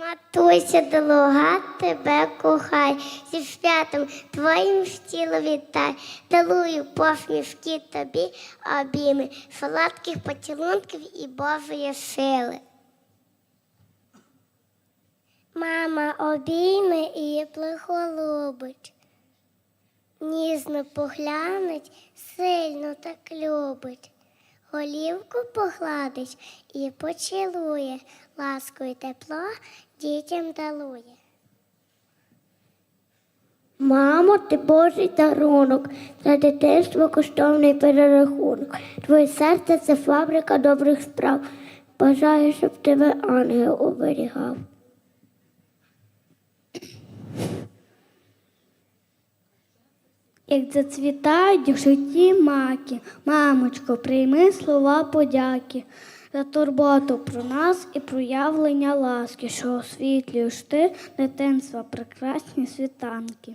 Матуся долуга тебе кохай, зі святом твоїм тіло вітай, дарую посмішки тобі обійми, солодких поцілунків і Божої сили. Мама обійме і приголубить, ніжно поглянуть, сильно так любить. Голівку погладить і поцілує, ласку й тепло дітям дарує. Мамо, ти Божий дарунок, за дитинство коштовний перерахунок. Твоє серце це фабрика добрих справ. Бажаю, щоб тебе ангел оберігав. Як зацвітають в житті маки, мамочко, прийми слова подяки за турботу про нас і проявлення ласки, що освітлюєш ти дитинства прекрасні світанки.